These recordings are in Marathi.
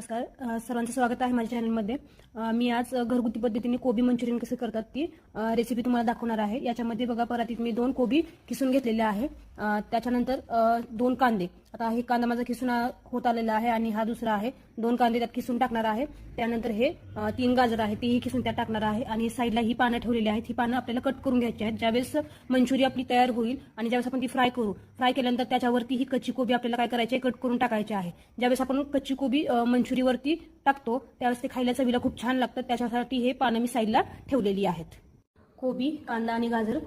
नमस्कार. सर्वांचं स्वागत आहे माझ्या चॅनलमध्ये. मी आज घरगुती पद्धतीने कोबी मंचुरियन कसं करतात ती रेसिपी तुम्हाला दाखवणार आहे. याच्यामध्ये बघा परातीत मी दोन कोबी किसून घेतलेले आहे. त्याच्यानंतर दोन कांदे. आता हे कांदा माझा किसून होत आलेला आहे आणि हा दुसरा आहे. दोन कांदे त्यात किसून टाकणार आहे. त्यानंतर हे तीन गाजर आहे तेही किसून त्यात टाकणार आहे. आणि साईडला ही पानं ठेवलेली आहेत. ही पानं आपल्याला कट करून घ्यायची आहेत. ज्यावेळेस मंचुरी आपली तयार होईल आणि ज्यावेळेस आपण ती फ्राय करू फ्राय केल्यानंतर त्याच्यावरती ही कच्ची कोबी आपल्याला काय करायची आहे? कट करून टाकायची आहे. ज्यावेळेस आपण कच्ची कोबी मंचुरी मंचुरीवरती टाकतो. त्यावेळेस ते खायला चवीला खूप छान लागतं. त्याच्यासाठी हे पानं मी साईडला ठेवलेली आहेत. कोबी कांदा आणि गाजर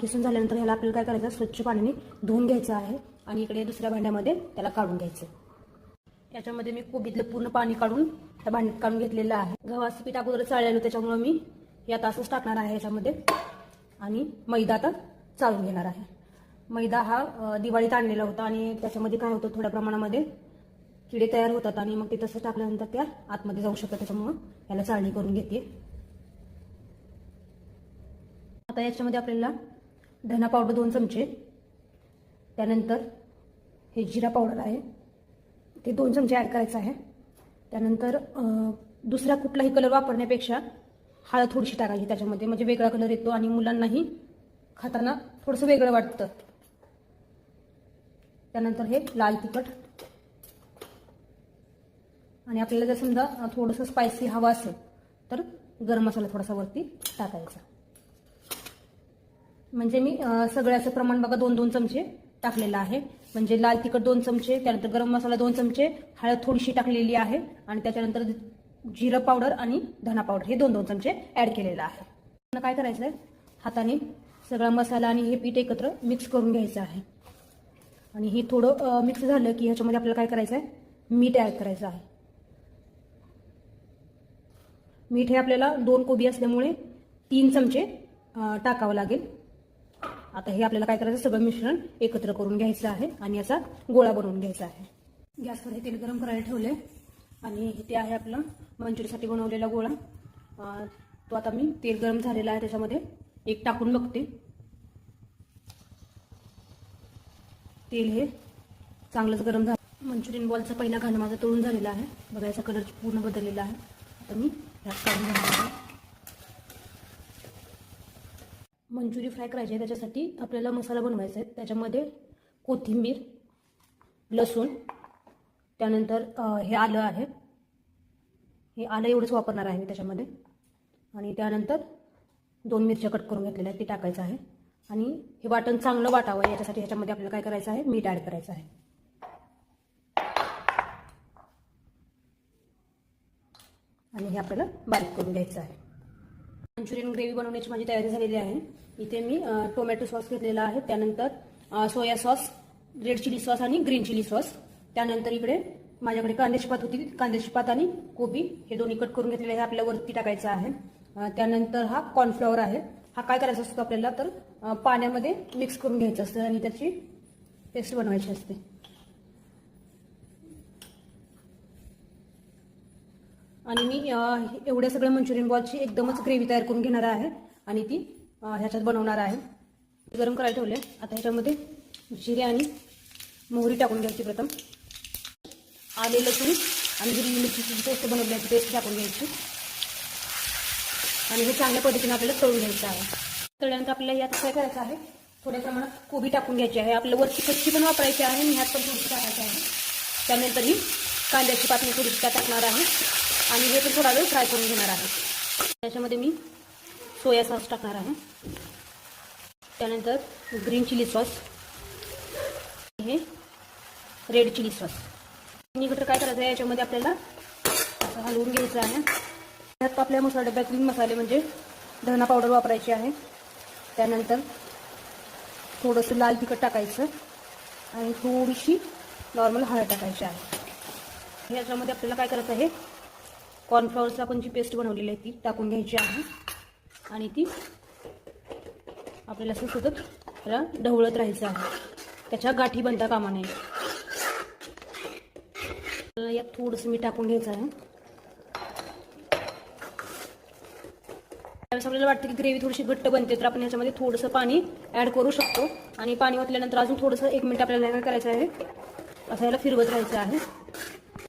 किसून झाल्यानंतर ह्याला आपल्याला काय करायचं? स्वच्छ पाण्याने धुवून घ्यायचं आहे आणि इकडे दुसऱ्या भांड्यामध्ये त्याला काढून घ्यायचं. याच्यामध्ये मी कोबीतलं पूर्ण पाणी काढून त्या भांड्यात काढून घेतलेलं आहे. गव्हाचं पीठ अगोदर चाळलेलं त्याच्यामुळं मी या तासच असंच टाकणार आहे याच्यामध्ये आणि मैदा आता चाळून घेणार आहे. मैदा हा दिवाळीत आणलेला होता आणि त्याच्यामध्ये काय होतं? थोड्या प्रमाणामध्ये किडे तयार होतात आणि मग ते तसं टाकल्यानंतर त्या आतमध्ये जाऊ शकतात त्याच्यामुळं याला चाळणी करून घेते. आता याच्यामध्ये आपल्याला धना पावडर दोन चमचे त्यानंतर हे जिरा पावडर आहे ते दोन चमचे ॲड करायचं आहे. त्यानंतर दुसरा कुठलाही कलर वापरण्यापेक्षा हळद थोडीशी टाकायची त्याच्यामध्ये म्हणजे वेगळा कलर येतो आणि मुलांनाही खाताना थोडंसं वेगळं वाटतं. त्यानंतर हे लाल तिखट आणि आपल्याला जर समजा थोडंसं स्पायसी हवा असेल तर गरम मसाला थोडासा वरती टाकायचा. म्हणजे मी सगळ्याचं प्रमाण बघा दोन दोन चमचे टाकलेलं आहे. म्हणजे लाल तिखट दोन चमचे त्यानंतर गरम मसाला दोन चमचे हळद थोडीशी टाकलेली आहे आणि त्याच्यानंतर जिरं पावडर आणि धना पावडर हे दोन दोन चमचे ॲड केलेलं आहे. काय करायचं आहे हाताने सगळा मसाला आणि हे पीठ एकत्र मिक्स करून घ्यायचं आहे. आणि हे थोडं मिक्स झालं की ह्याच्यामध्ये आपल्याला काय करायचं आहे मीठ ॲड करायचं आहे. मीठ हे आपल्याला दोन कोबी असल्यामुळे तीन चमचे टाकावं लागेल. आता हे आपल्याला काय करायचं सगळं मिश्रण एकत्र करून घ्यायचं आहे आणि याचा गोळा बनवून घ्यायचा आहे. गॅसवर हे तेल गरम करायला ठेवले आणि इथे आहे आपलं मंचुरीसाठी बनवलेला गोळा. तो आता मी तेल गरम झालेला आहे त्याच्यामध्ये एक टाकून बघते. तेल हे चांगलंच गरम झालं. मंचुरियन बॉलचा पहिला घाण माझा तळून झालेला आहे. बघा याचा कलर पूर्ण बदललेला आहे. आता मी मंचुरी फ्राय करायची आहे त्याच्यासाठी आपल्याला मसाला बनवायचा आहे. त्याच्यामध्ये कोथिंबीर लसूण त्यानंतर हे आलं आहे. हे आलं एवढंच वापरणार आहे मी त्याच्यामध्ये. आणि त्यानंतर दोन मिरच्या कट करून घेतलेल्या आहेत ते टाकायचं आहे. आणि हे वाटण चांगलं वाटावं याच्यासाठी ह्याच्यामध्ये आपल्याला काय करायचं आहे मीठ ॲड करायचं आहे. आणि हे आपल्याला बारीक करून घ्यायचं आहे. मंचुरियन ग्रेव्ही बनवण्याची माझी तयारी झालेली आहे. इथे मी टोमॅटो सॉस घेतलेला आहे. त्यानंतर soya sauce red chilli sauce आणि ग्रीन चिली सॉस. त्यानंतर इकडे माझ्याकडे कांद्याची पात होती. कांद्याची पात आणि कोबी हे दोन्ही कट करून घेतलेले आहे. आपल्या वरती टाकायचं आहे. त्यानंतर हा कॉर्नफ्लॉवर आहे. हा काय करायचा असतो आपल्याला? तर पाण्यामध्ये मिक्स करून घ्यायचं असतं आणि त्याची पेस्ट बनवायची असते. आणि मी एवढ्या सगळ्या मंचुरियन बॉलची एकदमच ग्रेव्ही तयार करून घेणार आहे आणि ती ह्याच्यात बनवणार आहे. गरम करायला ठेवले. आता ह्याच्यामध्ये जिरे आणि मोहरी टाकून घ्यायची प्रथम. आले लसूण आणि हिरवी मिरचीची पेस्ट बनवण्याची पेस्ट टाकून घ्यायची. आणि हे चांगल्या पद्धतीने आपल्याला तळून घ्यायचं आहे. तळल्यानंतर आपल्याला यात काय करायचं आहे? थोड्या प्रमाणात कोबी टाकून घ्यायची आहे. आपल्याला वरची कच्ची पण वापरायची आहे आणि ह्यात पण थोडीशी टाकायची आहे. त्यानंतर मी कांद्याची पातळी थोडीशी टाकणार आहे. आणि हे पण थोडा वेळ फ्राय करून घेणार आहे. त्याच्यामध्ये मी सोया सॉस टाकणार आहे. त्यानंतर ग्रीन चिली सॉस हे रेड चिली सॉस. तिन्ही काय करायचं आहे? याच्यामध्ये आपल्याला असं हलवून घ्यायचं आहे. त्यात आपल्या मसाला डब्यातील मसाले म्हणजे धना पावडर वापरायची आहे. त्यानंतर थोडंसं लाल तिखट टाकायचं आणि थोडीशी नॉर्मल हळद टाकायची आहे. ह्याच्यामध्ये आपल्याला काय करायचं आहे? कॉर्नफ्लॉवरची आपण जी पेस्ट बनवलेली आहे ती टाकून घ्यायची आहे. आणि ती आपल्याला असं सतत त्याला ढवळत राहायचं आहे. त्याच्या गाठी बनता कामा नये. यात थोडंसं मी टाकून घ्यायचं आहे. त्यावेळेस आपल्याला वाटतं की ग्रेव्ही थोडीशी घट्ट बनते तर आपण याच्यामध्ये थोडंसं पाणी ॲड करू शकतो. आणि पाणी ओतल्यानंतर अजून थोडंसं एक मिनिट आपल्याला काय करायचं आहे असं याला फिरवत राहायचं आहे.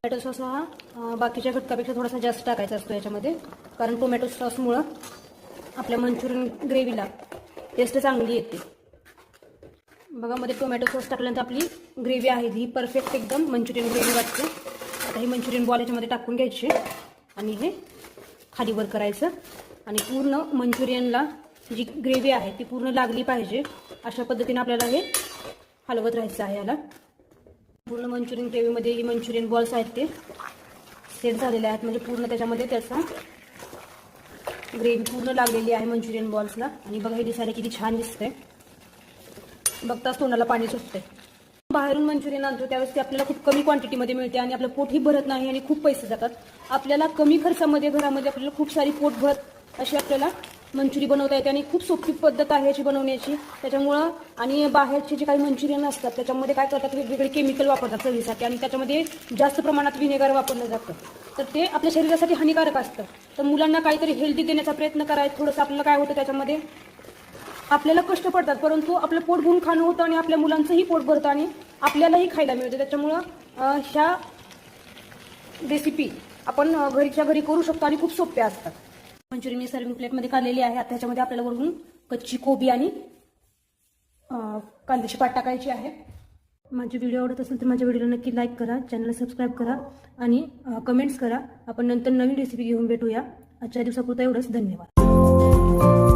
टोमॅटो सॉस हा बाकीच्या घटकापेक्षा थोडासा जास्त टाकायचा असतो याच्यामध्ये. कारण टोमॅटो सॉसमुळं आपल्या मंचुरियन ग्रेव्हीला टेस्ट चांगली येते. बघा मध्ये टोमॅटो सॉस टाकल्यानंतर आपली ग्रेव्ही आहे ही परफेक्ट एकदम मंचुरियन ग्रेव्ही वाटते. आता ही मंचुरियन बॉल याच्यामध्ये टाकून घ्यायची. आणि हे खालीवर करायचं. आणि पूर्ण मंचुरियनला जी ग्रेव्ही आहे ती पूर्ण लागली पाहिजे. अशा पद्धतीने आपल्याला हे हलवत राहायचं आहे याला. पूर्ण मंचुरियन ग्रेव्हीमध्ये ही मंचुरियन बॉल्स आहेत ते सेट झालेले आहेत. म्हणजे पूर्ण त्याच्यामध्ये त्याचा ग्रेव्ही पूर्ण लागलेली आहे मंचुरियन बॉल्सला. आणि बघा हे दिसायला किती छान दिसतंय. बघताच तोंडाला पाणी सुटते बाहेरून मंचुरियन आणतो त्यावेळेस ते आपल्याला खूप कमी क्वांटिटीमध्ये मिळते आणि आपलं पोटही भरत नाही आणि खूप पैसे जातात. आपल्याला कमी खर्चामध्ये घरामध्ये आपल्याला खूप सारी पोट भर अशी आपल्याला मंचुरी बनवता येते आणि खूप सोपी पद्धत आहे याची बनवण्याची. त्याच्यामुळं आणि बाहेरचे जे काही मंचुरियन असतात त्याच्यामध्ये काय करतात वेगवेगळे केमिकल वापरतात चवीसाठी आणि त्याच्यामध्ये जास्त प्रमाणात विनेगर वापरलं जातं. तर ते आपल्या शरीरासाठी हानिकारक असतं. तर मुलांना काहीतरी हेल्दी देण्याचा प्रयत्न करायचा थोडंसं आपल्याला काय होतं त्याच्यामध्ये? आपल्याला कष्ट पडतात परंतु आपलं पोट भरून खाणं होतं आणि आपल्या मुलांचंही पोट भरतं आणि आपल्यालाही खायला मिळतं. त्याच्यामुळं ह्या रेसिपी आपण घरीच्या घरी करू शकतो आणि खूप सोप्या असतात. मंचुरियन सर्विंग प्लेटमध्ये काढलेली आहे. आता त्याच्यामध्ये आपल्याला वरून कच्ची कोबी आणि कांद्याची पाट टाकायची आहे. माझे व्हिडिओ आवडत असेल तर माझ्या व्हिडिओला नक्की लाईक करा चॅनलला सबस्क्राईब करा आणि कमेंट्स करा. आपण नंतर नवीन रेसिपी घेऊन भेटूया. आजच्या दिवसापुरता एवढंच. धन्यवाद.